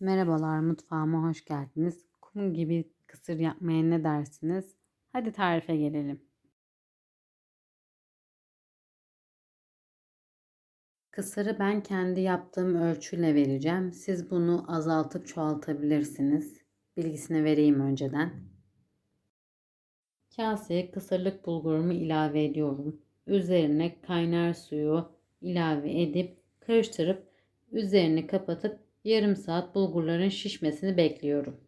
Merhabalar, mutfağıma hoş geldiniz. Kum gibi kısır yapmaya ne dersiniz? Hadi tarife gelelim. Kısırı ben kendi yaptığım ölçüyle vereceğim. Siz bunu azaltıp çoğaltabilirsiniz. Bilgisini vereyim önceden. Kaseye kısırlık bulgurumu ilave ediyorum. Üzerine kaynar suyu ilave edip karıştırıp üzerini kapatıp yarım saat bulgurların şişmesini bekliyorum.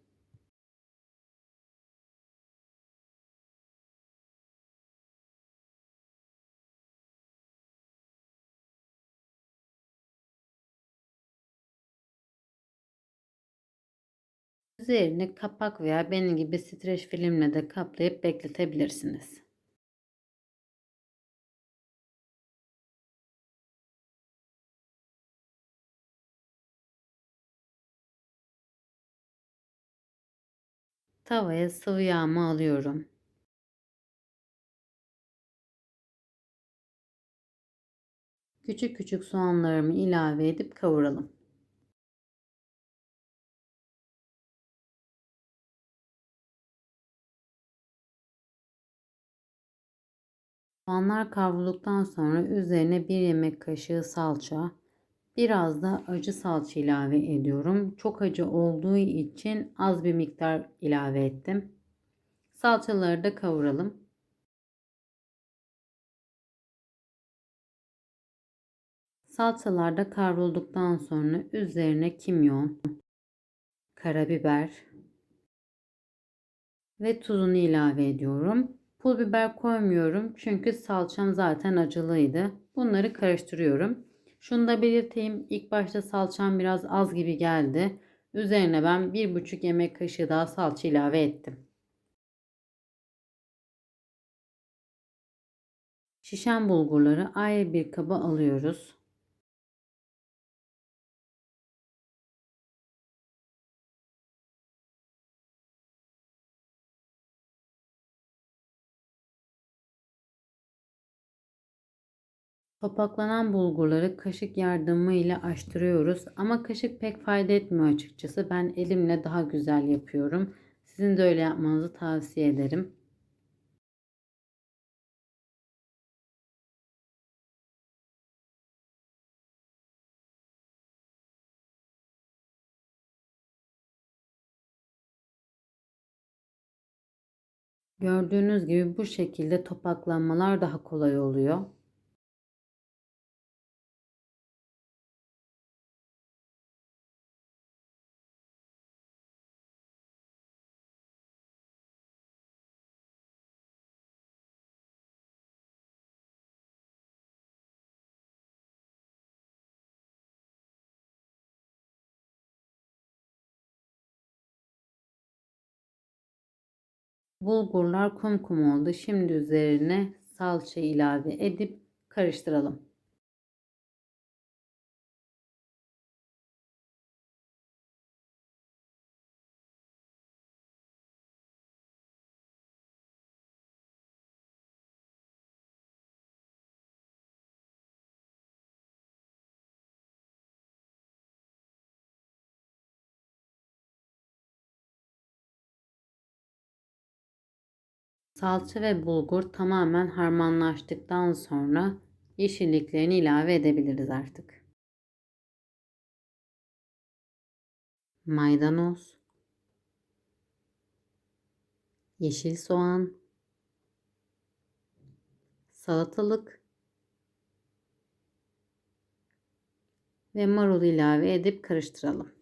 Üzerini kapak veya benim gibi streç filmle de kaplayıp bekletebilirsiniz. Tavaya sıvı yağımı alıyorum. Küçük küçük soğanlarımı ilave edip kavuralım. Soğanlar kavrulduktan sonra üzerine bir yemek kaşığı salça, biraz da acı salça ilave ediyorum. Çok acı olduğu için az bir miktar ilave ettim. Salçaları da kavuralım. Salçalar da kavrulduktan sonra üzerine kimyon, karabiber ve tuzunu ilave ediyorum. Pul biber koymuyorum çünkü salçam zaten acılıydı. Bunları karıştırıyorum. Şunu da belirteyim. İlk başta salçam biraz az gibi geldi. Üzerine ben 1,5 yemek kaşığı daha salça ilave ettim. Şişen bulgurları ayrı bir kaba alıyoruz. Topaklanan bulgurları kaşık yardımıyla açtırıyoruz ama kaşık pek fayda etmiyor açıkçası. Ben elimle daha güzel yapıyorum. Sizin de öyle yapmanızı tavsiye ederim. Gördüğünüz gibi bu şekilde topaklanmalar daha kolay oluyor. Bulgurlar kum kum oldu. Şimdi üzerine salça ilave edip karıştıralım. Salça ve bulgur tamamen harmanlaştıktan sonra yeşilliklerini ilave edebiliriz artık. Maydanoz, yeşil soğan, salatalık ve marul ilave edip karıştıralım.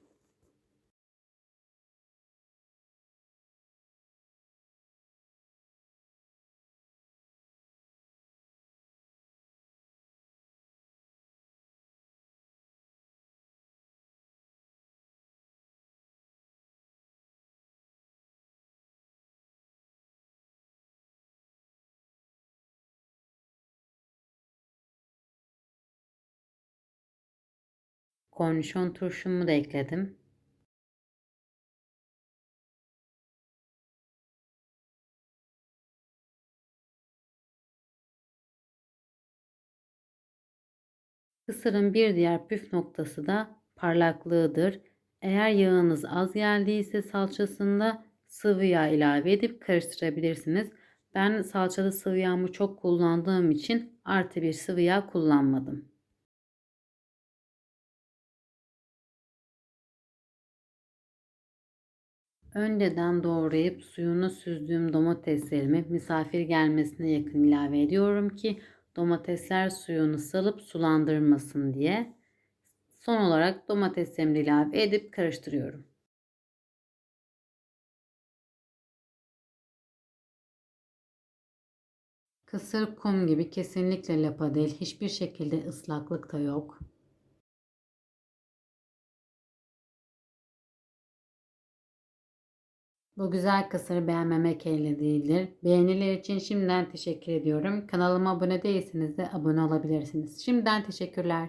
Kornişon turşumu da ekledim. Kısırın bir diğer püf noktası da parlaklığıdır. Eğer yağınız az geldiyse salçasında sıvı yağ ilave edip karıştırabilirsiniz. Ben salçada sıvı yağımı çok kullandığım için artı bir sıvı yağ kullanmadım. Önceden doğrayıp suyunu süzdüğüm domateslerimi misafir gelmesine yakın ilave ediyorum ki domatesler suyunu salıp sulandırmasın diye. Son olarak domateslerimi ilave edip karıştırıyorum. Kısır kum gibi kesinlikle lapa değil. Hiçbir şekilde ıslaklık da yok. Bu güzel kısırı beğenmemek elde değildir. Beğeniler için şimdiden teşekkür ediyorum. Kanalıma abone değilseniz de abone olabilirsiniz. Şimdiden teşekkürler.